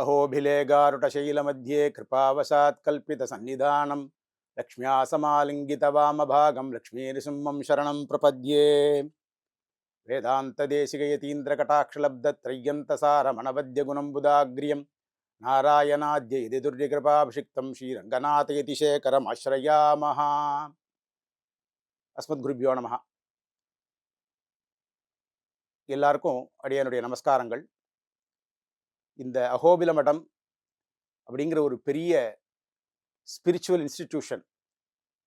అహోభిలేగారుటశైలమధ్యే కృపావశాత్కల్పితసన్నిధానం లక్ష్మ్యా సమాలింగితవామభాగం లక్ష్మీనృసింహం శరణం ప్రపద్యే వేదాంతదేశికయతీంద్రకటాక్షలబ్ధత్రయ్యంతసారమణవద్యగుణంబుదాగ్ర్యం నారాయణాద్య ఇది దుర్యకృపాభిషిక్తం శ్రీరంగనాథయతి శేఖరమాశ్రయామహ అஸ்மத்குருபியோ நம எல்லாருக்கும் அடியனுடைய நமஸ்காரங்கள் இந்த அகோபில மடம் அப்படிங்கிற ஒரு பெரிய ஸ்பிரிச்சுவல் இன்ஸ்டிடியூஷன்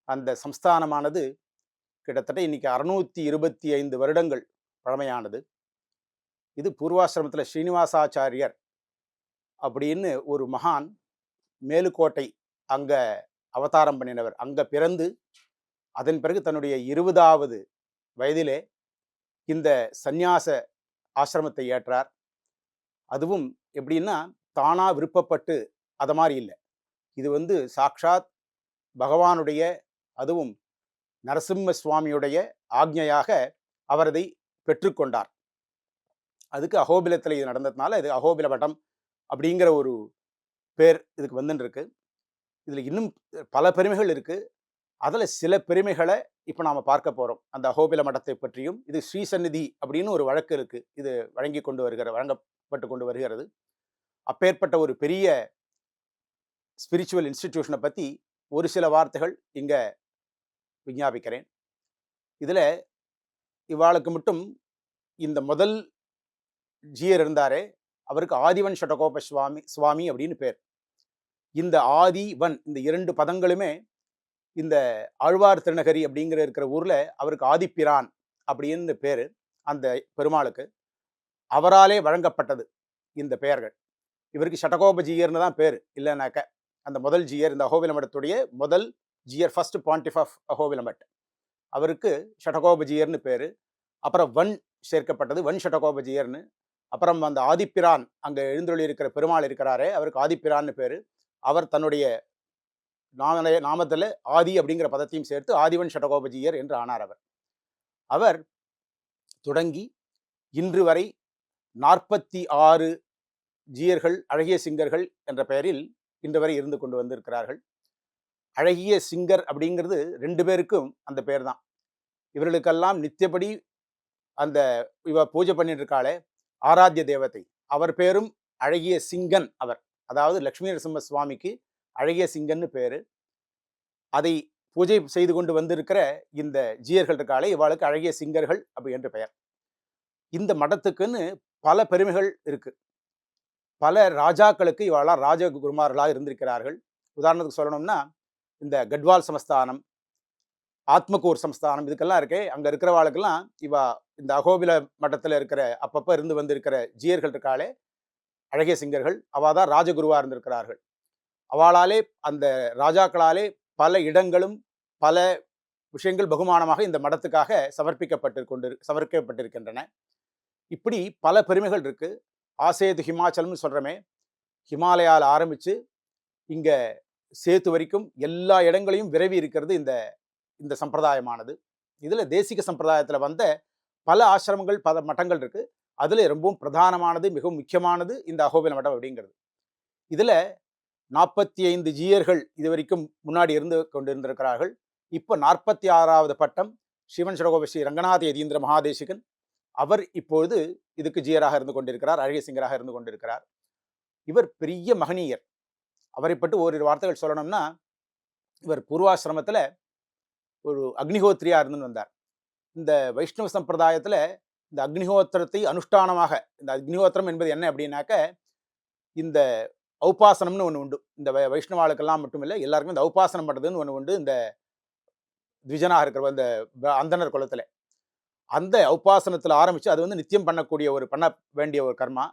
அந்த சம்ஸ்தானமானது கிட்டத்தட்ட இன்றைக்கி அறுநூற்றி இருபத்தி ஐந்து வருடங்கள் பழமையானது. இது பூர்வாசிரமத்தில் ஸ்ரீனிவாசாச்சாரியர் அப்படின்னு ஒரு மகான் மேலுக்கோட்டை அங்கே அவதாரம் பண்ணினவர். அங்கே பிறந்து அதன் பிறகு தன்னுடைய இருபதாவது வயதிலே இந்த சந்நியாச ஆசிரமத்தை ஏற்றார். அதுவும் எப்படின்னா தானா விருப்பப்பட்டு அதை மாதிரி இல்லை. இது வந்து சாக்ஷாத் பகவானுடைய அதுவும் நரசிம்ம சுவாமியுடைய ஆக்ஞையாக அவர் அதை பெற்றுக்கொண்டார் அதுக்கு அகோபிலத்தில் இது நடந்ததுனால இது அகோபில வட்டம் அப்படிங்கிற ஒரு பேர் இதுக்கு வந்துன்னு இருக்கு இதில் இன்னும் பல பெருமைகள் இருக்குது அதில் சில பெருமைகளை இப்போ நாம் பார்க்க போகிறோம் அந்த அகோபில மடத்தை பற்றியும் இது ஸ்ரீசந்நிதி அப்படின்னு ஒரு வழக்கு இருக்குது இது வழங்கி கொண்டு வருகிற வழங்கப்பட்டு கொண்டு வருகிறது. அப்பேற்பட்ட ஒரு பெரிய ஸ்பிரிச்சுவல் இன்ஸ்டிடியூஷனை பற்றி ஒரு சில வார்த்தைகள் இங்கே விஞ்ஞாபிக்கிறேன். இதில் இவாளுக்கு மட்டும் இந்த முதல் ஜியர் இருந்தாரே அவருக்கு ஆதிவன் ஷடகோப சுவாமி சுவாமி அப்படின்னு பேர். இந்த ஆதிவன் இந்த இரண்டு பதங்களுமே இந்த ஆழ்வார் திருநகரி அப்படிங்கிற இருக்கிற ஊரில் அவருக்கு ஆதிப்பிரான் அப்படின்னு பேர். அந்த பெருமாளுக்கு அவராலே வழங்கப்பட்டது இந்த பெயர்கள். இவருக்கு ஷடகோபஜியர்னு தான் பேர். இல்லைனாக்க அந்த முதல் ஜியர் இந்த அகோவிலமடத்துடைய முதல் Jeeyar first pontiff of Ahobilamutt. அவருக்கு ஷடகோபஜியர்னு பேர். அப்புறம் வன் சேர்க்கப்பட்டது வன் ஷடகோபஜியர்னு அப்புறம் அந்த ஆதிப்பிரான் அங்கே எழுந்தொழி இருக்கிற பெருமாள் இருக்கிறாரே அவருக்கு ஆதிப்பிரான்னு பேர். அவர் தன்னுடைய நாம நாமத்தில் ஆதி அப்படிங்கிற பதத்தையும் சேர்த்து ஆதிவன் சடகோபஜியர் என்று ஆனார் அவர். அவர் தொடங்கி இன்று வரை நாற்பத்தி ஆறு ஜியர்கள் அழகிய சிங்கர்கள் என்ற பெயரில் இன்று வரை இருந்து கொண்டு வந்திருக்கிறார்கள். அழகிய சிங்கர் அப்படிங்கிறது ரெண்டு பேருக்கும் அந்த பேர் தான். இவர்களுக்கெல்லாம் நித்தியப்படி அந்த இவ பூஜை பண்ணிட்டு இருக்காளே ஆராத்திய தேவத்தை அவர் பேரும் அழகிய சிங்கன் அவர். அதாவது லக்ஷ்மி நரசிம்ம சுவாமிக்கு அழகிய சிங்கன்னு பேர். அதை பூஜை செய்து கொண்டு வந்திருக்கிற இந்த ஜீயர்கள் இருக்காளே இவாளுக்கு அழகிய சிங்கர்கள் அப்படி என்று பெயர். இந்த மடத்துக்குன்னு பல பெருமைகள் இருக்கு. பல ராஜாக்களுக்கு இவாளா ராஜகுருமார்களாக இருந்திருக்கிறார்கள். உதாரணத்துக்கு சொல்லணும்னா இந்த கட்வால் சமஸ்தானம் ஆத்மகூர் சமஸ்தானம் இதுக்கெல்லாம் இருக்கே அங்கே இருக்கிறவாளுக்கெல்லாம் இவா இந்த அகோபில மட்டத்தில் இருக்கிற அப்பப்போ இருந்து வந்திருக்கிற ஜீயர்கள் இருக்காளே அழகிய சிங்கர்கள் அவாதான் தான் இருந்திருக்கிறார்கள். அவளாலே அந்த ராஜாக்களாலே பல இடங்களும் பல விஷயங்கள் பகுமானமாக இந்த மடத்துக்காக சமர்ப்பிக்கப்பட்டு கொண்டு சமர்ப்பிக்கப்பட்டிருக்கின்றன. இப்படி பல பெருமைகள் இருக்குது ஆசேது ஹிமாச்சலம்னு சொல்கிறோமே ஹிமாலயாவில் ஆரம்பித்து இங்கே சேத்து வரைக்கும் எல்லா இடங்களையும் விரவி இருக்கிறது இந்த இந்த சம்பிரதாயமானது. இதில் தேசிக சம்பிரதாயத்தில் வந்த பல ஆசிரமங்கள் பல மட்டங்கள் இருக்குது அதில் ரொம்பவும் பிரதானமானது மிகவும் முக்கியமானது இந்த அகோபில மட்டம் அப்படிங்கிறது. இதில் நாற்பத்தி ஐந்து ஜீயர்கள் இது வரைக்கும் முன்னாடி இருந்து கொண்டிருந்திருக்கிறார்கள். இப்போ நாற்பத்தி ஆறாவது பட்டம் சிவன் சடகோப ஸ்ரீ ரங்கநாத யதீந்திர மகாதேசிகன். அவர் இப்பொழுது இதுக்கு ஜீயராக இருந்து கொண்டிருக்கிறார் அழகிய சிங்கராக இருந்து கொண்டிருக்கிறார். இவர் பெரிய மகனீயர். அவரை பற்றி ஓரிரு வார்த்தைகள் சொல்லணும்னா இவர் பூர்வாசிரமத்தில் ஒரு அக்னிஹோத்ரியா இருந்துன்னு வந்தார். இந்த வைஷ்ணவ சம்பிரதாயத்தில் இந்த அக்னிஹோத்திரத்தை அனுஷ்டானமாக இந்த அக்னிஹோத்திரம் என்பது என்ன அப்படின்னாக்க இந்த ஔபாசனம்னு ஒன்று உண்டு. இந்த வை வைஷ்ணவாளுக்கெல்லாம் மட்டும் இல்லை எல்லாருக்குமே இந்த ஔபாசனம் பண்ணுறதுன்னு ஒன்று உண்டு. இந்த த்விஜனாக இருக்கிற இந்த ப- அந்தணர் குலத்தில். அந்த ஔபாசனத்தில் ஆரம்பித்து அது வந்து நித்தியம் பண்ணக்கூடிய ஒரு பண்ண வேண்டிய ஒரு கர்மா.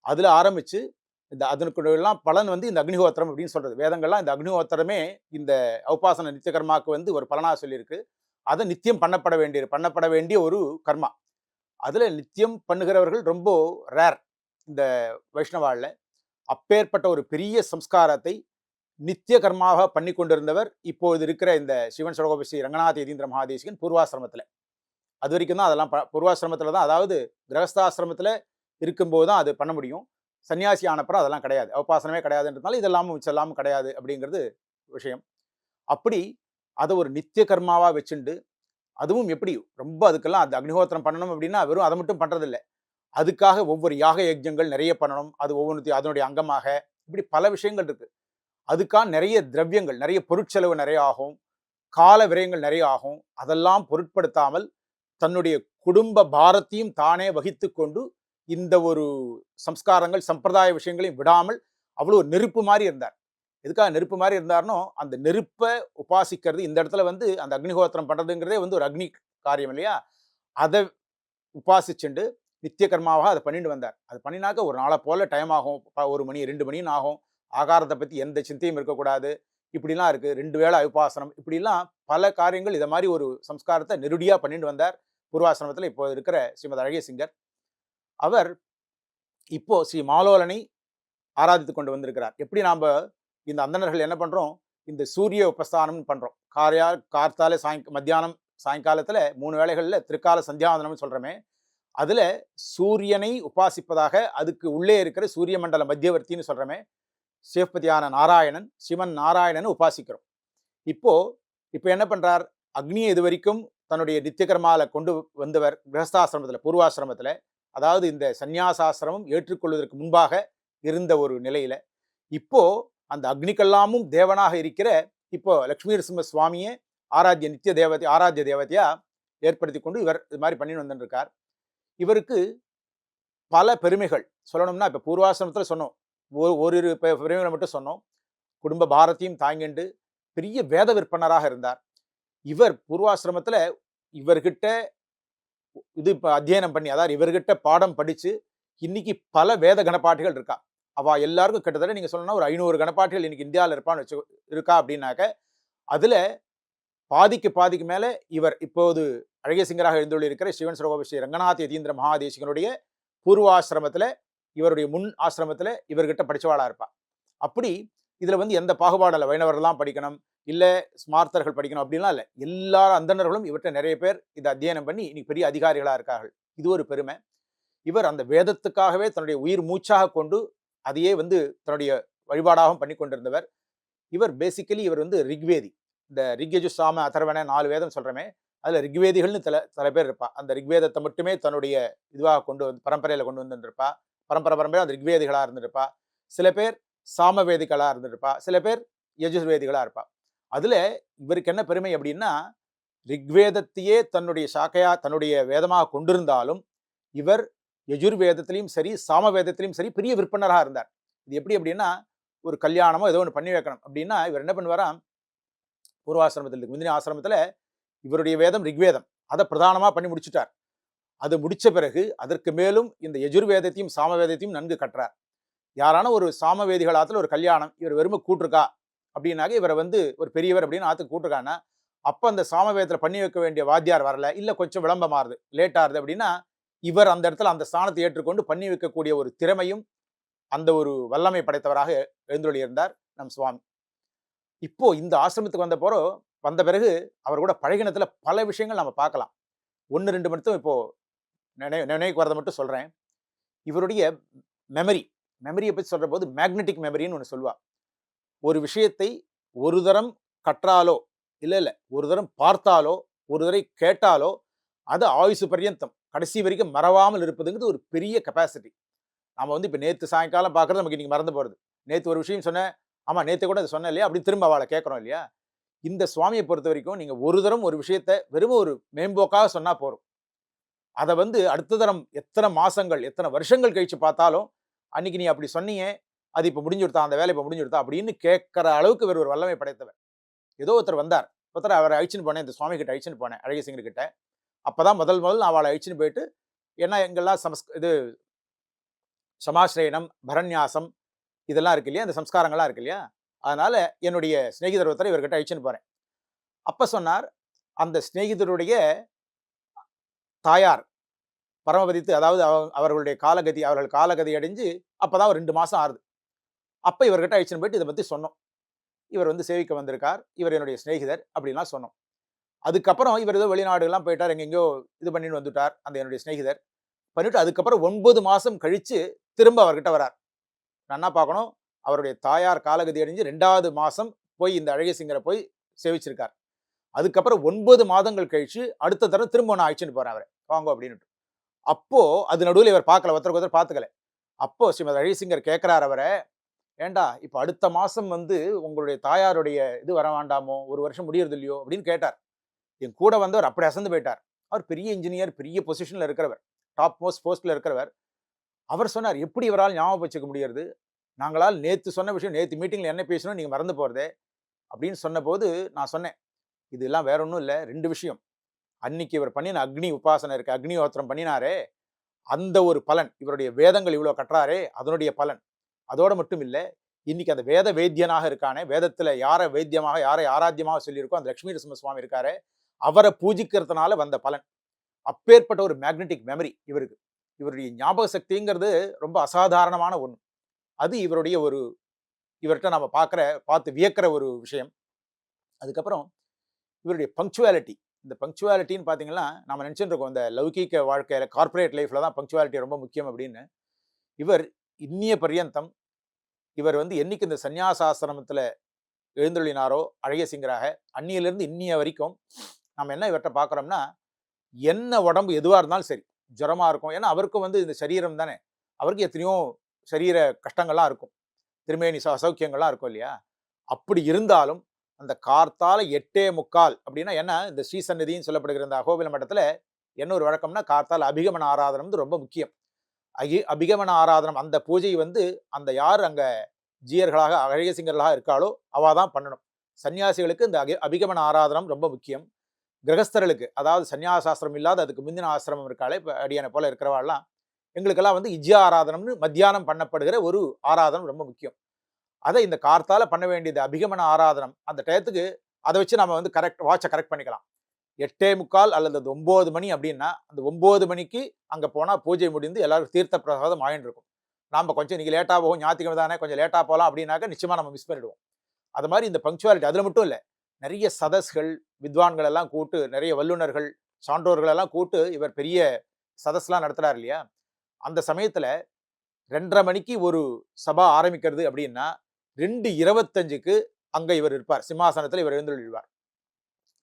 அதில் ஆரம்பித்து இந்த அதனுக்குள்ளெல்லாம் பலன் வந்து இந்த அக்னிஹோத்திரம் அப்படின்னு சொல்கிறது வேதங்கள்லாம் இந்த அக்னிஹோத்திரமே இந்த ஔபாசன நித்திய கர்மாவுக்கு வந்து ஒரு பலனாக சொல்லியிருக்கு. அதை நித்தியம் பண்ணப்பட வேண்டிய பண்ணப்பட வேண்டிய ஒரு கர்மா. அதில் நித்தியம் பண்ணுகிறவர்கள் ரொம்ப ரேர் இந்த வைஷ்ணவாளில். அப்பேற்பட்ட ஒரு பெரிய சம்ஸ்காரத்தை நித்திய கர்மாவாக பண்ணி கொண்டிருந்தவர் இப்போது இருக்கிற இந்த சிவன் சடகோப ஸ்ரீ ரங்கநாத யதீந்திர மகாதேசிகன் பூர்வாசிரமத்தில். அது வரைக்கும் தான் அதெல்லாம் ப- பூர்வாசிரமத்தில் தான் அதாவது கிரகஸ்தாசிரமத்தில் இருக்கும்போது தான் அது பண்ண முடியும். சன்னியாசி ஆனப்புறம் அதெல்லாம் கிடையாது. அவபாசனமே கிடையாதுன்றதுனால இதெல்லாமும் மிச்செல்லாம் கிடையாது அப்படிங்கிறது விஷயம். அப்படி அதை ஒரு நித்திய கர்மாவாக வச்சுண்டு அதுவும் எப்படி ரொம்ப அதுக்கெல்லாம் அது அக்னிஹோத்திரம் பண்ணணும் அப்படின்னா வெறும் அதை மட்டும் பண்ணுறதில்ல அதுக்காக ஒவ்வொரு யாக யஜ்ஞங்கள் நிறைய பண்ணணும். அது ஒவ்வொன்றுத்தையும் அதனுடைய அங்கமாக இப்படி பல விஷயங்கள் இருக்குது அதுக்காக நிறைய திரவியங்கள் நிறைய பொருட்செலவு நிறைய ஆகும். கால விரயங்கள் நிறைய ஆகும். அதெல்லாம் பொருட்படுத்தாமல் தன்னுடைய குடும்ப பாரத்தையும் தானே வகித்து கொண்டு இந்த ஒரு சம்ஸ்காரங்கள் சம்பிரதாய விஷயங்களையும் விடாமல் அவ்வளோ ஒரு நெருப்பு மாதிரி இருந்தார். எதுக்காக நெருப்பு மாதிரி இருந்தார்னோ அந்த நெருப்பை உபாசிக்கிறது இந்த இடத்துல வந்து அந்த அக்னிஹோத்திரம் பண்ணுறதுங்கிறதே வந்து ஒரு அக்னி காரியம் இல்லையா? அதை உபாசிச்சுண்டு நித்திய கர்மாவாக அதை பண்ணிட்டு வந்தார். அது பண்ணினாக்க ஒரு நாளை போல டைம் ஆகும். ஒரு மணி ரெண்டு மணின்னு ஆகும். ஆகாரத்தை பற்றி எந்த சிந்தையும் இருக்கக்கூடாது. இப்படிலாம் இருக்குது ரெண்டு வேளை அவிபாசனம் இப்படிலாம் பல காரியங்கள் இதை மாதிரி ஒரு சம்ஸ்காரத்தை நெருடியாக பண்ணிட்டு வந்தார். பூர்வாசிரமத்தில் இப்போ இருக்கிற ஸ்ரீமத் அழகிய சிங்கர். அவர் இப்போ ஸ்ரீ மாலோலனை ஆராதித்து கொண்டு வந்திருக்கிறார். எப்படி நாம் இந்த அந்தணர்கள் என்ன பண்ணுறோம் இந்த சூரிய உபஸ்தானம்னு பண்ணுறோம் காரியா கார்த்தால சாய் மத்தியானம் சாயங்காலத்தில் மூணு வேளைகளில் திருக்கால சந்தியாவந்தனம்னு சொல்கிறோமே அதில் சூரியனை உபாசிப்பதாக அதுக்கு உள்ளே இருக்கிற சூரிய மண்டல மத்தியவர்த்தின்னு சொல்கிறோமே சிவபதியான நாராயணன் சிவன் நாராயணன் உபாசிக்கிறோம். இப்போ இப்போ என்ன பண்ணுறார் அக்னியை இது வரைக்கும் தன்னுடைய நித்தியகர்மாவில் கொண்டு வந்தவர் கிரகஸ்தாசிரமத்தில் பூர்வாசிரமத்தில் அதாவது இந்த சந்நியாசாசிரமம் ஏற்றுக்கொள்வதற்கு முன்பாக இருந்த ஒரு நிலையில் இப்போ அந்த அக்னிக்கெல்லாமும் தேவனாக இருக்கிற இப்போ லக்ஷ்மி நரசிம்ம சுவாமியை ஆராத்திய நித்திய தேவதை ஆராத்திய தேவதையாக ஏற்படுத்தி கொண்டு இவர் இது மாதிரி பண்ணிட்டு வந்துருக்கார் இவருக்கு பல பெருமைகள். சொல்லணும்னா இப்போ பூர்வாசிரமத்தில் சொன்னோம். ஒரு ஒரு பெருமைகளை மட்டும் சொன்னோம். குடும்ப பாரத்தையும் தாங்கிண்டு பெரிய வேத விற்பனராக இருந்தார். இவர் பூர்வாசிரமத்தில் இவர்கிட்ட இது இப்போ அத்தியனம் பண்ணி அதாவது இவர்கிட்ட பாடம் படித்து இன்னைக்கு பல வேத கணப்பாட்டுகள் இருக்கா? அவள் எல்லாருக்கும் கிட்டத்தட்ட நீங்கள் சொல்லணும்னா ஒரு ஐநூறு கணப்பாட்டிகள் இன்னைக்கு இந்தியாவில் இருப்பான்னு வச்சு இருக்கா அப்படின்னாக்க அதில் பாதிக்கு பாதிக்கு மேலே இவர் இப்போது அழகிய சிங்கராக எழுந்துள்ளிருக்கிற சிவன் சரோப ஸ்ரீ ரங்கநாத் யதீந்திர மகாதேசிகனுடைய பூர்வாசிரமத்துல இவருடைய முன் ஆசிரமத்தில் இவர்கிட்ட படித்தவாளாக இருப்பார் அப்படி இதில் வந்து எந்த பாகுபாடு வைணவர்கள்லாம் படிக்கணும் இல்லை ஸ்மார்த்தர்கள் படிக்கணும் அப்படின்லாம் இல்லை. எல்லா அந்தணர்களும் இவர்கிட்ட நிறைய பேர் இதை அத்தியனம் பண்ணி இன்னைக்கு பெரிய அதிகாரிகளாக இருக்கார்கள். இது ஒரு பெருமை. இவர் அந்த வேதத்துக்காகவே தன்னுடைய உயிர் மூச்சாக கொண்டு அதையே வந்து தன்னுடைய வழிபாடாகவும் பண்ணி கொண்டிருந்தவர் இவர் பேசிக்கலி இவர் வந்து ரிக்வேதி. இந்த ரிக்யஜு சாம அதர்வன நாலு வேதம் சொல்கிறமே அதில் ரிக்வேதிகள்னு சில சில பேர் இருப்பா. அந்த ரிக்வேதத்தை மட்டுமே தன்னுடைய இதுவாக கொண்டு வந்து பரம்பரையில் கொண்டு வந்துருப்பா பரம்பரை பரம்பரையாக அந்த ரிக்வேதிகளாக இருந்திருப்பா. சில பேர் சாமவேதிகளாக இருந்திருப்பா. சில பேர் யஜுர்வேதிகளாக இருப்பா. அதில் இவருக்கு என்ன பெருமை அப்படின்னா ரிக்வேதத்தையே தன்னுடைய சாக்கையாக தன்னுடைய வேதமாக கொண்டிருந்தாலும் இவர் யஜுர்வேதத்திலையும் சரி சாமவேதத்திலையும் சரி பெரிய விற்பனராக இருந்தார். இது எப்படி அப்படின்னா ஒரு கல்யாணமோ ஏதோ ஒன்று பண்ணி வைக்கணும். அப்படின்னா இவர் என்ன பண்ணுவாராம் பூர்வாசிரமத்தில் இருக்கு. முந்தினி ஆசிரமத்தில் இவருடைய வேதம் ரிக்வேதம். அதை பிரதானமாக பண்ணி முடிச்சுட்டார். அது முடிச்ச பிறகு அதற்கு மேலும் இந்த எஜுர்வேதத்தையும் சாமவேதத்தையும் நன்கு கற்றார். யாரான ஒரு சாமவேதிகள் ஒரு கல்யாணம் இவர் வெறுமை கூட்டிருக்கா அப்படின்னாக்க இவரை வந்து ஒரு பெரியவர் அப்படின்னு ஆத்து கூட்டிருக்காங்கன்னா அப்போ அந்த சாமவேதத்தில் பண்ணி வைக்க வேண்டிய வாத்தியார் வரல இல்லை கொஞ்சம் விளம்பமாறுது லேட் ஆகுது அப்படின்னா இவர் அந்த இடத்துல அந்த ஸ்தானத்தை ஏற்றுக்கொண்டு பண்ணி வைக்கக்கூடிய ஒரு திறமையும் அந்த ஒரு வல்லமை படைத்தவராக எழுந்தொழி இருந்தார் நம் சுவாமி. இப்போ இந்த ஆசிரமத்துக்கு வந்த போறோ வந்த பிறகு அவர் கூட பழகினத்துல பல விஷயங்கள் நம்ம பார்க்கலாம். ஒன்று ரெண்டு மட்டும் இப்போ நினை நினைவுக்கு வரதை மட்டும் சொல்கிறேன் இவருடைய மெமரி மெமரியை பற்றி சொல்கிற போது மேக்னெட்டிக் மெமரின்னு ஒன்று சொல்லுவா. ஒரு விஷயத்தை ஒரு தரம் கற்றாலோ இல்லை இல்லை ஒரு தரம் பார்த்தாலோ ஒரு தரை கேட்டாலோ அது ஆயுசு பரியந்தம். கடைசி வரைக்கும் மறவாமல் இருப்பதுங்கிறது ஒரு பெரிய கெப்பாசிட்டி நம்ம வந்து இப்போ நேற்று சாயங்காலம் பார்க்குறது நமக்கு இன்றைக்கி மறந்து போகிறது நேற்று ஒரு விஷயம் சொன்னேன் ஆமாம் நேற்று கூட அதை சொன்னேன் இல்லையா? அப்படி திரும்ப அவளை கேட்குறோம் இல்லையா? இந்த சுவாமியை பொறுத்த வரைக்கும் நீங்கள் ஒரு தரம் ஒரு விஷயத்தை வெறும் ஒரு மேம்போக்காக சொன்னால் போதும். அதை வந்து அடுத்த தரம் எத்தனை மாதங்கள் எத்தனை வருஷங்கள் கழிச்சு பார்த்தாலும் அன்னைக்கு நீ அப்படி சொன்னீங்க அது இப்போ முடிஞ்சுடுத்தா அந்த வேலை இப்போ முடிஞ்சுடுத்தா அப்படின்னு கேட்குற அளவுக்கு வேறு ஒரு வல்லமை படைத்தவர். ஏதோ ஒருத்தர் வந்தார். ஒருத்தர் அவரை அழிச்சுன்னு போனேன் இந்த சுவாமி கிட்ட அழிச்சுன்னு போனேன் அழகிய கிட்டே அப்போ தான் முதல் முதல் நான் அவளை அழிச்சுன்னு போயிட்டு ஏன்னா எங்கெல்லாம் சமஸ் இது சமாசிரயணம் பரநியாசம் இதெல்லாம் இருக்கு இல்லையா? அந்த சம்ஸ்காரங்கள்லாம் இருக்கு இல்லையா? அதனால் என்னுடைய சிநேகிதர் ஒருத்தர் இவர்கிட்ட அழிச்சுன்னு போகிறேன் அப்போ சொன்னார் அந்த சிநேகிதருடைய தாயார் பரமபதித்து அதாவது அவ- அவர்களுடைய காலகதி அவர்கள் காலகதி அடைஞ்சு அப்போ தான் ஒரு ரெண்டு மாதம் ஆறுது. அப்போ இவர்கிட்ட அழிச்சுன்னு போயிட்டு இதை பற்றி சொன்னோம். இவர் வந்து சேவிக்க வந்திருக்கார். இவர் என்னுடைய சிநேகிதர் அப்படின்லாம் சொன்னோம். அதுக்கப்புறம் இவர் ஏதோ வெளிநாடுகள்லாம் போயிட்டார் எங்கெங்கயோ இது பண்ணிட்டு வந்துட்டார் அந்த என்னுடைய சிநேகிதர். பண்ணிட்டு அதுக்கப்புறம் ஒன்பது மாதம் கழித்து திரும்ப அவர்கிட்ட வரார். நன்னா பார்க்கணும். அவருடைய தாயார் காலகதி அடைஞ்சு ரெண்டாவது மாதம் போய் இந்த அழகிய சிங்கரை போய் சேவிச்சிருக்கார். அதுக்கப்புறம் ஒன்பது மாதங்கள் கழிச்சு அடுத்த தடவை திரும்ப நான் அழைச்சிட்டு போகிறேன் அவரை. வாங்க அப்படின்னுட்டு. அப்போது அது நடுவில் இவர் பார்க்கல ஒருத்தருக்கு ஒருத்தர் பார்த்துக்கல. அப்போ ஸ்ரீமதி அழகிசிங்கர் கேட்குறார் அவரை. ஏண்டா இப்போ அடுத்த மாதம் வந்து உங்களுடைய தாயாருடைய இது வர வேண்டாமோ? ஒரு வருஷம் முடியறது இல்லையோ? அப்படின்னு கேட்டார். என் கூட வந்தவர் அப்படி அசந்து போயிட்டார். அவர் பெரிய இன்ஜினியர் பெரிய பொசிஷனில் இருக்கிறவர். டாப் மோஸ்ட் போஸ்ட்டில் இருக்கிறவர். அவர் சொன்னார் எப்படி இவரால் ஞாபகம் வச்சுக்க முடியறது நாங்களால் நேற்று சொன்ன விஷயம் நேற்று மீட்டிங்கில் என்ன பேசணும் நீங்கள் மறந்து போகிறதே அப்படின்னு சொன்னபோது நான் சொன்னேன் இதெல்லாம் வேற ஒன்றும் இல்லை ரெண்டு விஷயம். அன்னைக்கு இவர் பண்ணின அக்னி உபாசனை இருக்கு அக்னிஹோத்திரம் பண்ணினாரே அந்த ஒரு பலன் இவருடைய வேதங்கள் இவ்வளோ கட்டுறாரே அதனுடைய பலன். அதோடு மட்டும் இல்லை இன்னைக்கு அந்த வேத வேத்தியனாக இருக்கானே வேதத்தில் யாரை வேத்தியமாக யாரை ஆராத்தியமாக சொல்லியிருக்கோ அந்த லக்ஷ்மி நரசிம்ம சுவாமி இருக்காரு அவரை பூஜிக்கிறதுனால வந்த பலன். அப்பேற்பட்ட ஒரு மேக்னெட்டிக் மெமரி இவருக்கு. இவருடைய ஞாபக சக்திங்கிறது ரொம்ப அசாதாரணமான ஒன்று அது இவருடைய ஒரு இவர்கிட்ட நம்ம பார்க்குற பார்த்து வியக்கிற ஒரு விஷயம். அதுக்கப்புறம் இவருடைய பங்க்சுவாலிட்டி இந்த பங்க்சுவாலிட்டின்னு பார்த்தீங்கன்னா நம்ம நினச்சிட்டு இருக்கோம் இந்த லௌகீக வாழ்க்கையில் கார்ப்பரேட் லைஃப்பில் தான் பங்க்சுவாலிட்டி ரொம்ப முக்கியம் அப்படின்னு. இவர் இன்னிய பர்யந்தம் இவர் வந்து என்னைக்கு இந்த சந்நியாசாசிரமத்தில் எழுந்தொழினாரோ அழகிய சிங்கராக அன்னியிலிருந்து இன்னிய வரைக்கும் நம்ம என்ன இவர்கிட்ட பார்க்குறோம்னா என்ன உடம்பு எதுவாக இருந்தாலும் சரி ஜுரமாக இருக்கும். ஏன்னா அவருக்கும் வந்து இந்த சரீரம் தானே. அவருக்கு எத்தனையோ சரீர கஷ்டங்கள்லாம் இருக்கும். திருமேனி அசௌக்கியங்கள்லாம் இருக்கும் இல்லையா? அப்படி இருந்தாலும் அந்த கார்த்தால எட்டே முக்கால் அப்படின்னா என்ன? இந்த ஸ்ரீசன்னதின்னு சொல்லப்படுகிற இந்த அகோபில மட்டத்தில் என்ன ஒரு வழக்கம்னா கார்த்தால் அபிகமன ஆராதனம் வந்து ரொம்ப முக்கியம். அகி அபிகமன ஆராதனம் அந்த பூஜை வந்து அந்த யார் அங்கே ஜீயர்களாக அழகிய சிங்கர்களாக இருக்காளோ அவள் தான் பண்ணணும். சன்னியாசிகளுக்கு இந்த அகி அபிகமன ஆராதனம் ரொம்ப முக்கியம். கிரகஸ்தர்களுக்கு அதாவது சன்னியாசாஸ்திரம் இல்லாத அதுக்கு முந்தின ஆசிரமம் இருக்காளே இப்போ அடியான போல இருக்கிறவாள்லாம் எங்களுக்கெல்லாம் வந்து இஜ்யா ஆராதனம்னு மத்தியானம் பண்ணப்படுகிற ஒரு ஆராதனம் ரொம்ப முக்கியம். அதை இந்த கார்த்தால பண்ண வேண்டியது அபிகமன ஆராதனம். அந்த டயத்துக்கு அதை வச்சு நம்ம வந்து கரெக்ட் வாட்சை கரெக்ட் பண்ணிக்கலாம். எட்டே முக்கால் அல்லது அது ஒம்பது மணி அப்படின்னா அந்த ஒம்பது மணிக்கு அங்கே போனால் பூஜை முடிந்து எல்லாருக்கும் தீர்த்த பிரசாதம் ஆயின்னு இருக்கும். நாம் கொஞ்சம் இன்றைக்கி லேட்டாக போகும் ஞாயிற்றுக்கிழமை தானே கொஞ்சம் லேட்டாக போகலாம் அப்படின்னாக்க நிச்சயமாக நம்ம மிஸ் பண்ணிடுவோம். அது மாதிரி இந்த பங்க்சுவாலிட்டி அதில் மட்டும் இல்லை. நிறைய சதஸ்கள் வித்வான்கள் எல்லாம் கூட்டு நிறைய வல்லுநர்கள் சான்றோர்கள் எல்லாம் கூட்டு இவர் பெரிய சதஸ்லாம் நடத்துறாரு இல்லையா? அந்த சமயத்தில் ரெண்டரை மணிக்கு ஒரு சபா ஆரம்பிக்கிறது அப்படின்னா ரெண்டு இருபத்தஞ்சுக்கு அங்கே இவர் இருப்பார். சிம்மாசனத்தில் இவர் எழுந்துள்ளார்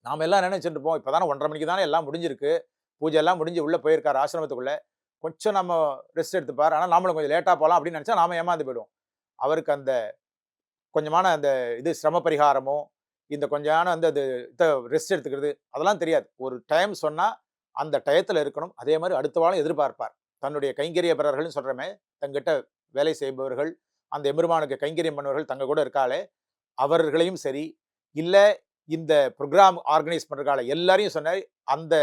நாம எல்லாம் நினைச்சிட்டு இருப்போம்? இப்பதானே ஒன்றரை மணிக்கு தானே எல்லாம் முடிஞ்சிருக்கு. பூஜை எல்லாம் முடிஞ்சு உள்ளே போயிருக்கார் ஆசிரமத்துக்குள்ளே. கொஞ்சம் நம்ம ரெஸ்ட் எடுத்துப்பார். ஆனால் நாமளும் கொஞ்சம் லேட்டாக போகலாம் அப்படின்னு நினச்சா நாம ஏமாந்து போயிடுவோம். அவருக்கு அந்த கொஞ்சமான அந்த இது சிரம பரிகாரமோ இந்த கொஞ்சமான அந்த அது ரெஸ்ட் எடுத்துக்கிறது அதெல்லாம் தெரியாது. ஒரு டைம் சொன்னால் அந்த டயத்தில் இருக்கணும். அதே மாதிரி அடுத்த வாரம் எதிர்பார்ப்பார். தன்னுடைய கைங்கரிய பிறர்கள்னு சொல்கிறமே தங்கிட்ட வேலை செய்பவர்கள் அந்த எம்பெருமானுக்கு கைங்கரியம் பண்ணவர்கள் தங்க கூட இருக்காளே அவர்களையும் சரி. இல்லை இந்த ப்ரோக்ராம் ஆர்கனைஸ் பண்ணுறக்கால எல்லாரையும் சொன்னார் அந்த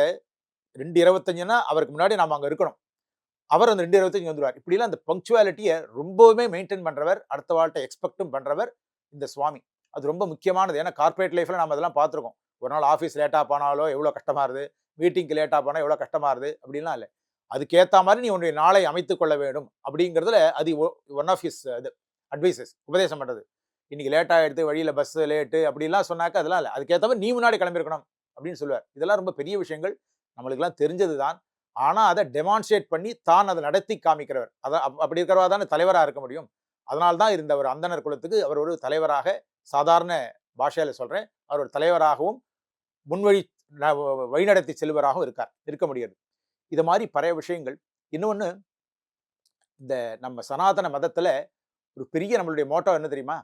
ரெண்டு இருபத்தஞ்சுன்னா அவருக்கு முன்னாடி நாம் அங்கே இருக்கணும். அவர் அந்த ரெண்டு இருபத்தஞ்சு வந்துடுவார் இப்படிலாம் அந்த பங்க்சுவாலிட்டியை ரொம்பவுமே மெயின்டைன் பண்ணுறவர் அடுத்த வாழ்க்கை எக்ஸ்பெக்டும் பண்ணுறவர் இந்த சுவாமி. அது ரொம்ப முக்கியமானது. ஏன்னா கார்ப்பரேட் லைஃப்பில் நம்ம அதெல்லாம் பார்த்துருக்கோம். ஒரு நாள் ஆஃபீஸ் லேட்டாக போனாலோ எவ்வளோ கஷ்டமாக இருது? மீட்டிங்க்கு லேட்டாக போனால் எவ்வளோ கஷ்டமாக இருது? அப்படின்லாம் இல்லை. அதுக்கேற்ற மாதிரி நீ உன்னுடைய நாளை அமைத்து கொள்ள வேண்டும் அப்படிங்கிறதுல அது ஒன் ஆஃப் ஹிஸ் இது அட்வைசஸ் உபதேசம் பண்ணுறது இன்றைக்கி லேட்டாக எடுத்து வழியில் பஸ்ஸு லேட்டு அப்படிலாம் சொன்னாக்க அதெல்லாம் இல்லை. அதுக்கேற்ற மாதிரி நீ முன்னாடி கிளம்பிருக்கணும் அப்படின்னு சொல்லுவார். இதெல்லாம் ரொம்ப பெரிய விஷயங்கள். நம்மளுக்கெல்லாம் தெரிஞ்சது தான். ஆனால் அதை டெமான்ஸ்ட்ரேட் பண்ணி தான் அதை நடத்தி காமிக்கிறவர். அதை அப்- அப்படி இருக்கிறவா தானே தலைவராக இருக்க முடியும். அதனால்தான் தான் இருந்த ஒரு அந்தனர் குலத்துக்கு அவர் ஒரு தலைவராக சாதாரண பாஷையில் சொல்கிறேன் அவர் ஒரு தலைவராகவும் முன்வழி வழிநடத்தி செல்வராகவும் இருக்கார். இருக்க முடியாது. இது மாதிரி பழைய விஷயங்கள். இன்னொன்று இந்த நம்ம சனாதன மதத்தில் ஒரு பெரிய நம்மளுடைய மோட்டோ என்ன தெரியுமா?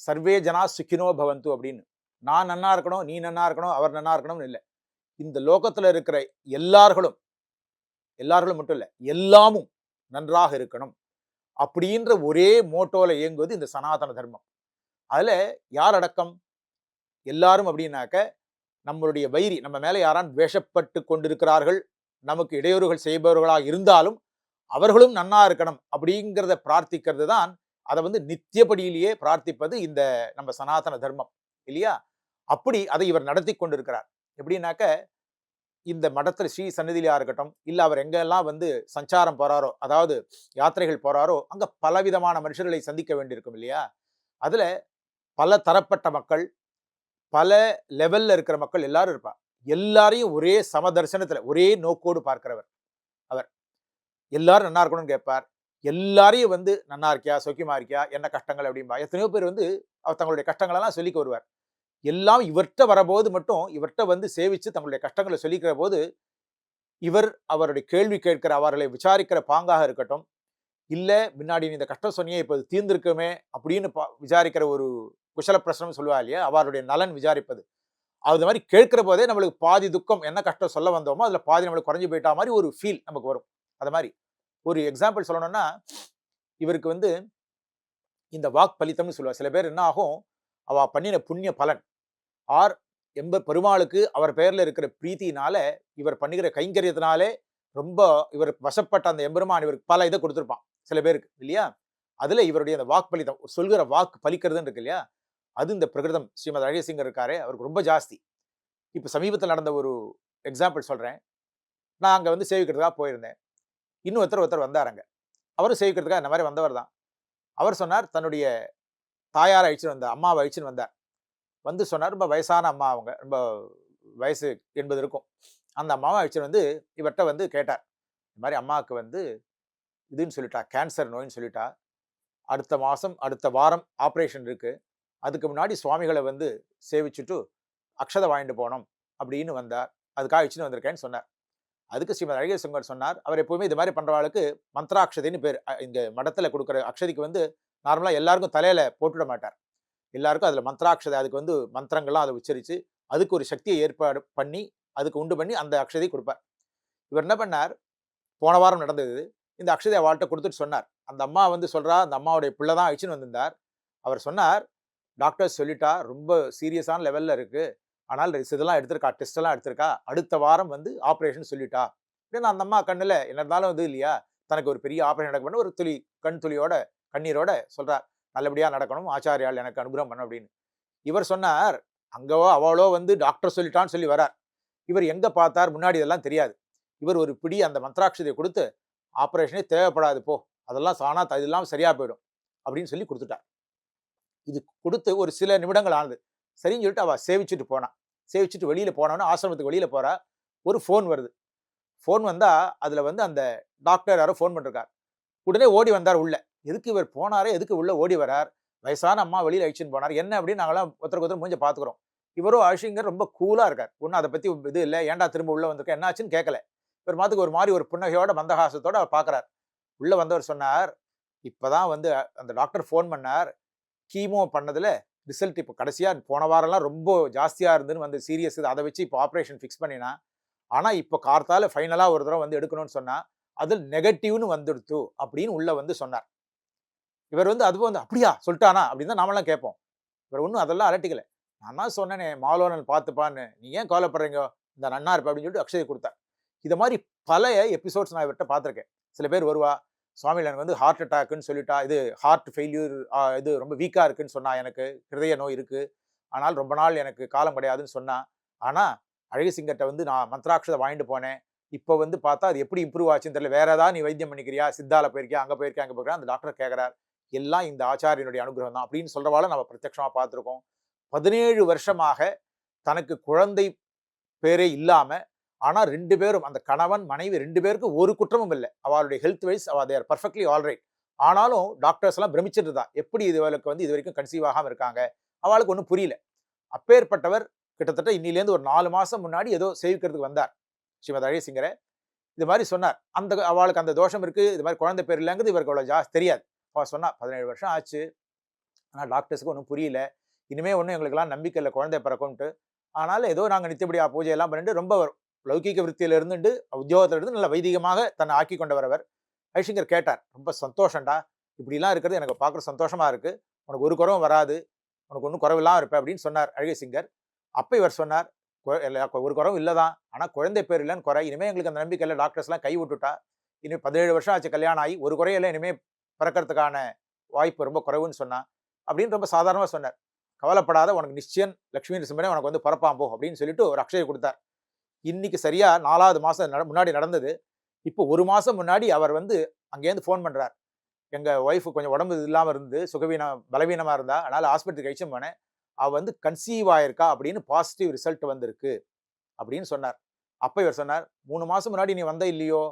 சர்வே ஜனா சுக்கினோ பவந்து அப்படின்னு. நான் நன்னா இருக்கணும் நீ நன்னா இருக்கணும் அவர் நன்னா இருக்கணும்னு இல்லை. இந்த லோகத்தில் இருக்கிற எல்லார்களும் எல்லார்களும் மட்டும் இல்லை எல்லாமும் நன்றாக இருக்கணும். அப்படின்ற ஒரே மோட்டோல இயங்குவது இந்த சனாதன தர்மம். அதுல யார் அடக்கம் எல்லாரும் அப்படின்னாக்க நம்மளுடைய வைரி நம்ம மேல யாரான் வேஷப்பட்டு கொண்டிருக்கிறார்கள் நமக்கு இடையூறுகள் செய்பவர்களாக இருந்தாலும் அவர்களும் நன்னா இருக்கணும் அப்படிங்கிறத பிரார்த்திக்கிறது தான் அதை வந்து நித்தியப்படியிலேயே பிரார்த்திப்பது இந்த நம்ம சனாதன தர்மம் இல்லையா? அப்படி அதை இவர் நடத்தி கொண்டிருக்கிறார். எப்படின்னாக்க இந்த மடத்தில் ஸ்ரீ சன்னதியிலையாக இருக்கட்டும் இல்ல அவர் எங்கெல்லாம் வந்து சஞ்சாரம் போறாரோ அதாவது யாத்திரைகள் போறாரோ அங்க பலவிதமான மனுஷர்களை சந்திக்க வேண்டியிருக்கும் இல்லையா? அதுல பல தரப்பட்ட மக்கள் பல லெவல்ல இருக்கிற மக்கள் எல்லாரும் இருப்பா. எல்லாரையும் ஒரே சமதர்சனத்துல ஒரே நோக்கோடு பார்க்கிறவர் அவர். எல்லாரும் நல்லா இருக்கணும்னு கேட்பார். எல்லாரையும் வந்து நன்னா இருக்கியா சொக்கியமா இருக்கியா என்ன கஷ்டங்கள் அப்படிம்பா எத்தனையோ பேர் வந்து அவர் தங்களுடைய கஷ்டங்களெல்லாம் சொல்லிக்க வருவார். எல்லாம் இவர்கிட்ட வரபோது மட்டும் இவர்கிட்ட வந்து சேவித்து தங்களுடைய கஷ்டங்களை சொல்லிக்கிற போது இவர் அவருடைய கேள்வி கேட்கிற அவர்களை விசாரிக்கிற பாங்காக இருக்கட்டும். இல்லை முன்னாடி நீ இந்த கஷ்டம் சொன்னியே இப்போ இது தீர்ந்திருக்குமே அப்படின்னு பா- விசாரிக்கிற ஒரு குசல பிரசனம் சொல்லுவா இல்லையா? அவருடைய நலன் விசாரிப்பது. அது மாதிரி கேட்கிற போதே நம்மளுக்கு பாதி துக்கம் என்ன கஷ்டம் சொல்ல வந்தோமோ அதில் பாதி நம்மளுக்கு குறைஞ்சு போயிட்டா மாதிரி ஒரு ஃபீல் நமக்கு வரும். அது மாதிரி ஒரு எக்ஸாம்பிள் சொல்லணும்னா இவருக்கு வந்து இந்த வாக் பலித்தம்னு சொல்லுவாள் சில பேர் என்ன ஆகும்? அவள் பண்ணின புண்ணிய பலன் ஆர் எம்ப பெருமாளுக்கு அவர் பெயரில் இருக்கிற பிரீத்தினால இவர் பண்ணுகிற கைங்கரியத்தினாலே ரொம்ப இவர் வசப்பட்ட அந்த எம்பெருமான் இவருக்கு பல இதை கொடுத்துருப்பான் சில பேருக்கு இல்லையா? அதுல இவருடைய அந்த வாக்கு பலிதம் சொல்கிற வாக்கு பலிக்கிறதுன்னு இருக்கு இல்லையா? அது இந்த பிரகிருதம் ஸ்ரீமத் அழகசிங்கர் இருக்காரு அவருக்கு ரொம்ப ஜாஸ்தி. இப்போ சமீபத்தில் நடந்த ஒரு எக்ஸாம்பிள் சொல்கிறேன் நான் அங்கே வந்து சேவிக்கிறதுக்காக போயிருந்தேன். இன்னொருத்தர் ஒருத்தர் வந்தாருங்க. அவரும் சேவிக்கிறதுக்காக இந்த மாதிரி வந்தவர் தான். அவர் சொன்னார் தன்னுடைய தாயார் அழிச்சுன்னு வந்தார் அம்மாவை அழிச்சுன்னு வந்தார். வந்து சொன்னார். ரொம்ப வயசான அம்மா அவங்க. ரொம்ப வயசு எண்பது இருக்கும். அந்த அம்மாவை அழிச்சுன்னு வந்து இவர்கிட்ட வந்து கேட்டார். இந்த மாதிரி அம்மாவுக்கு வந்து இதுன்னு சொல்லிட்டா கேன்சர் நோயின்னு சொல்லிட்டா அடுத்த மாதம் அடுத்த வாரம் ஆப்ரேஷன் இருக்குது அதுக்கு முன்னாடி சுவாமிகளை வந்து சேவிச்சுட்டு அக்ஷதை வாங்கிட்டு போனோம் அப்படின்னு வந்தார். அதுக்காக அழிச்சுன்னு வந்திருக்கேன்னு சொன்னார். அதுக்கு ஸ்ரீமதி அழகிய சங்கர் சொன்னார் அவர் எப்பவுமே இது மாதிரி பண்றவாளுக்கு மந்திராட்சதைன்னு பேர். இந்த மடத்தில் கொடுக்குற அக்ஷதிக்கு வந்து நார்மலாக எல்லாருக்கும் தலையில் போட்டுவிட மாட்டார். எல்லாருக்கும் அதில் மந்திராட்சதை அதுக்கு வந்து மந்திரங்கள்லாம் அதை உச்சரித்து அதுக்கு ஒரு சக்தியை ஏற்பாடு பண்ணி அதுக்கு உண்டு பண்ணி அந்த அக்ஷதையை கொடுப்பார். இவர் என்ன பண்ணார்? போன வாரம் நடந்தது இந்த அக்ஷதை அவள்கிட்ட கொடுத்துட்டு சொன்னார். அந்த அம்மா வந்து சொல்கிறா அந்த அம்மாவுடைய பிள்ளை தான் அழிச்சுன்னு வந்திருந்தார். அவர் சொன்னார் டாக்டர் சொல்லிட்டா ரொம்ப சீரியஸான லெவலில் இருக்குது ஆனால் இதெல்லாம் எடுத்திருக்கா? டெஸ்ட் எடுத்திருக்கா? அடுத்த வாரம் வந்து ஆப்ரேஷன் சொல்லிட்டா. அப்படின்னு அந்த அம்மா கண்ணில் என்ன இருந்தாலும் வந்து இல்லையா? தனக்கு ஒரு பெரிய ஆப்ரேஷன் நடக்க பண்ணி ஒரு துளி கண் துளியோட கண்ணீரோட சொல்கிறார் நல்லபடியாக நடக்கணும். ஆச்சாரியால் எனக்கு அனுகிரகம் பண்ண அப்படின்னு. இவர் சொன்னார் அங்கவோ அவளோ வந்து டாக்டர் சொல்லிட்டான்னு சொல்லி வரார். இவர் எங்கே பார்த்தார்? முன்னாடி இதெல்லாம் தெரியாது. இவர் ஒரு பிடி அந்த மந்த்ராட்சதையை கொடுத்து ஆப்ரேஷனே தேவைப்படாது போ. அதெல்லாம் சாணா இதெல்லாம் சரியாக போயிடும். அப்படின்னு சொல்லி கொடுத்துட்டார். இது கொடுத்து ஒரு சில நிமிடங்கள் ஆனது. சரின்னு சொல்லிட்டு அவள் சேவிச்சுட்டு போனா. சேவிச்சுட்டு வெளியில் போனோன்னு ஆசிரமத்துக்கு வெளியில் போகிறா ஒரு ஃபோன் வருது. ஃபோன் வந்தால் அதில் வந்து அந்த டாக்டர் யாரோ ஃபோன் பண்ணிருக்கார். உடனே ஓடி வந்தார் உள்ளே. எதுக்கு இவர் போனாரே எதுக்கு உள்ளே ஓடி வரார்? வயசான அம்மா வெளியில் அழிச்சுன்னு போனார். என்ன அப்படின்னு நாங்களாம் ஒருத்தருக்கு ஒருத்தர் மூஞ்ச பார்த்துக்குறோம். இவரும் அழிஷிங்கர் ரொம்ப கூலாக இருக்கார். ஒன்றும் அதை பற்றி இது இல்லை ஏன்டா திரும்ப உள்ளே வந்திருக்கேன் என்னாச்சுன்னு கேட்கல இவர் மாத்துக்கு ஒரு மாதிரி ஒரு புன்னகையோட மந்தகாசத்தோட அவர் உள்ளே வந்தவர் சொன்னார் இப்போ தான் வந்து அந்த டாக்டர் ஃபோன் பண்ணார். கீமோ பண்ணதில் ரிசல்ட் இப்போ கடைசியாக போன வாரம்லாம் ரொம்ப ஜாஸ்தியாக இருந்துன்னு வந்து சீரியஸ் அதை வச்சு இப்போ ஆப்ரேஷன் ஃபிக்ஸ் பண்ணினா. ஆனால் இப்போ கார்த்தால் ஃபைனலாக ஒரு தடவை வந்து எடுக்கணும்னு சொன்னால் அதில் நெகட்டிவ்னு வந்துடுத்து அப்படின்னு உள்ளே வந்து சொன்னார். இவர் வந்து அதுவும் வந்து அப்படியா? சொல்லிட்டானா? அப்படின்னு தான் நாமெல்லாம் கேட்போம். இவர் ஒன்றும் அதெல்லாம் அலட்டிக்கல நான் தான் சொன்னேனே மாலோனல் பார்த்துப்பான்னு. நீ ஏன் கவலைப்படுறீங்க? இந்த நன்னா இருப்பேன் அப்படின்னு சொல்லிட்டு அக்ஷயை கொடுத்தார். இது மாதிரி பல எபிசோட்ஸ் நான் இவர்கிட்ட பார்த்துருக்கேன். சில பேர் வருவா சுவாமி எனக்கு வந்து ஹார்ட் அட்டாக்குன்னு சொல்லிட்டா இது ஹார்ட் ஃபெயில்யூர் இது ரொம்ப வீக்காக இருக்குன்னு சொன்னா எனக்கு ஹிருதய நோய் இருக்குது ஆனால் ரொம்ப நாள் எனக்கு காலம் கிடையாதுன்னு சொன்னா ஆனா அழகுசிங்கர்கிட்ட வந்து நான் மந்த்ராட்சதை வாங்கிட்டு போனேன். இப்போ வந்து பார்த்தா அது எப்படி இம்ப்ரூவ் ஆச்சுன்னு தெரியல. வேற ஏதாவது நீ வைத்தியம் பண்ணிக்கிறியா? சித்தால போயிருக்கியா? அங்கே போயிருக்கியா? அங்கே போயிருக்கா அந்த டாக்டர் கேட்குறார். எல்லாம் இந்த ஆச்சாரியனுடைய அனுகிரகம் தான் அப்படின்னு சொல்கிறவாள நம்ம பிரத்யட்சமா பார்த்துருக்கோம். பதினேழு வருஷமாக தனக்கு குழந்தை பேரே இல்லாமல் ஆனால் ரெண்டு பேரும் அந்த கணவன் மனைவி ரெண்டு பேருக்கும் ஒரு குற்றமும் இல்லை. அவளுடைய ஹெல்த் வைஸ் அவள் தேர் பர்ஃபெக்ட்லி ஆல்ரைட் ஆனாலும் டாக்டர்ஸ் எல்லாம் பிரமிச்சிட்டு இருந்தா எப்படி இதுவளுக்கு வந்து இது வரைக்கும் கன்சீவ் ஆகாமல் இருக்காங்க? அவளுக்கு ஒன்றும் புரியல. அப்பேற்பட்டவர் கிட்டத்தட்ட இன்னிலேருந்து ஒரு நாலு மாதம் முன்னாடி ஏதோ சேவிக்கிறதுக்கு வந்தார் ஸ்ரீமத் அழகிசிங்கரை இது மாதிரி சொன்னார். அந்த அவளுக்கு அந்த தோஷம் இருக்குது இது மாதிரி குழந்தை பேர் இல்லைங்கிறது இவருக்கு அவ்வளோ ஜாஸ் தெரியாது. அவள் சொன்னா பதினேழு வருஷம் ஆச்சு. ஆனால் டாக்டர்ஸுக்கு ஒன்றும் புரியல. இனிமேல் ஒன்றும் எங்களுக்கெல்லாம் நம்பிக்கை இல்லை குழந்தை பிறக்கும்ட்டு ஆனாலும் ஏதோ நாங்கள் நித்தியபடியா பூஜையெல்லாம் பண்ணிட்டு ரொம்ப லௌகீக விருத்தியில இருந்துட்டு உத்தியோகத்திலிருந்து நல்ல வைதிகமாக தன்னை ஆக்கி கொண்டவரவர். ஐஷங்கர் கேட்டார் ரொம்ப சந்தோஷம்டா. இப்படிலாம் இருக்கிறது எனக்கு பார்க்குற சந்தோஷமாக இருக்குது உனக்கு ஒரு குறவும் வராது. உனக்கு ஒன்றும் குறவில்லாம் இருப்பேன் அப்படின்னு சொன்னார் அழகை சிங்கர் அப்போ இவர் சொன்னார் ஒரு குறவும் இல்லைதான் ஆனால் குழந்தை பேர் இல்லைன்னு குறை. இனிமேல் எங்களுக்கு அந்த நம்பிக்கை இல்லை. டாக்டர்ஸ்லாம் கை விட்டுட்டா. இனிமே பதினேழு வருஷம் ஆச்சு கல்யாணம் ஆகி. ஒரு குறையெல்லாம் இனிமேல் பிறக்கிறதுக்கான வாய்ப்பு ரொம்ப குறைவுன்னு சொன்னா அப்படின்னு ரொம்ப சாதாரணமாக சொன்னார். கவலைப்படாத உனக்கு நிச்சயம் லட்சுமி நரசிம்மனே உனக்கு வந்து பிறப்பான் போ அப்படின்னு சொல்லிட்டு ஒரு அக்ஷயை கொடுத்தார். இன்னைக்கு சரியாக நாலாவது மாதம் முன்னாடி நடந்தது. இப்போ ஒரு மாதம் முன்னாடி அவர் வந்து அங்கேருந்து ஃபோன் பண்ணுறார் எங்கள் ஒய்ஃபு கொஞ்சம் உடம்பு இல்லாமல் இருந்து சுகவீனம் பலவீனமாக இருந்தா அதனால் ஹாஸ்பிட்டலுக்கு கழிச்சும் போனேன். அவள் வந்து கன்சீவ் ஆயிருக்கா? அப்படின்னு பாசிட்டிவ் ரிசல்ட் வந்திருக்கு அப்படின்னு சொன்னார். அப்போ இவர் சொன்னார் மூணு மாதம் முன்னாடி நீ வந்த இல்லையோ?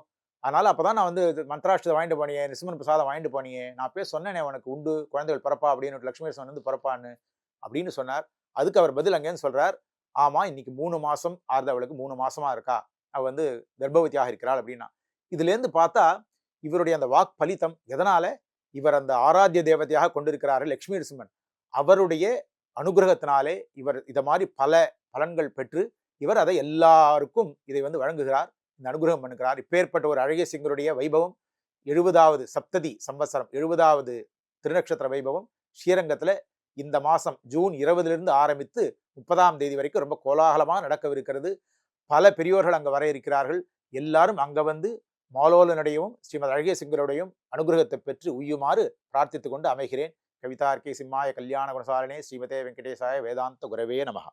அதனால் அப்போ தான் நான் வந்து மந்த்ராஷ்டத்தை வாங்கிட்டு போனியே நிசிமன் பிரசாதம் வாங்கிட்டு போனியே. நான் அப்பயே சொன்னேனே உனக்கு உண்டு குழந்தைகள் பிறப்பா? அப்படின்னு லட்சுமி சொன்ன வந்து பிறப்பான்னு அப்படின்னு சொன்னார். அதுக்கு அவர் பதில் அங்கேன்னு சொல்கிறார் ஆமாம் இன்னைக்கு மூணு மாதம் ஆறுது அவளுக்கு மூணு மாதமாக இருக்கா? அவள் வந்து கர்ப்பவதியாக இருக்கிறாள் அப்படின்னா. இதுலேருந்து பார்த்தா இவருடைய அந்த வாக் பலித்தம் இவர் அந்த ஆராத்திய தேவதையாக கொண்டிருக்கிறாரு லக்ஷ்மி நரசிம்மன் அவருடைய அனுகிரகத்தினாலே இவர் இதை மாதிரி பல பலன்கள் பெற்று இவர் அதை எல்லாருக்கும் இதை வந்து வழங்குகிறார். அனுகிரகம் பண்ணுகிறார். இப்பேற்பட்ட ஒரு அழகிய சிங்கருடைய வைபவம் எழுபதாவது சப்ததி சம்வத்சரம் எழுபதாவது திருநக்ஷத்திர வைபவம் ஸ்ரீரங்கத்துல இந்த மாசம் ஜூன் இருபதுலேருந்து ஆரம்பித்து முப்பதாம் தேதி வரைக்கும் ரொம்ப கோலாகலமா நடக்கவிருக்கிறது. பல பெரியோர்கள் அங்கே வர இருக்கிறார்கள். எல்லாரும் அங்க வந்து மாலோலனுடையவும் ஸ்ரீமத் அழகிய சிங்கருடையும் அனுகிரகத்தை பெற்று உய்யுமாறு பிரார்த்தித்துக் கொண்டு அமைகிறேன். கவிதார்க்கி சிம்மாய கல்யாண குணசாலினே ஸ்ரீமதே வெங்கடேசாய வேதாந்த குரவே நமகா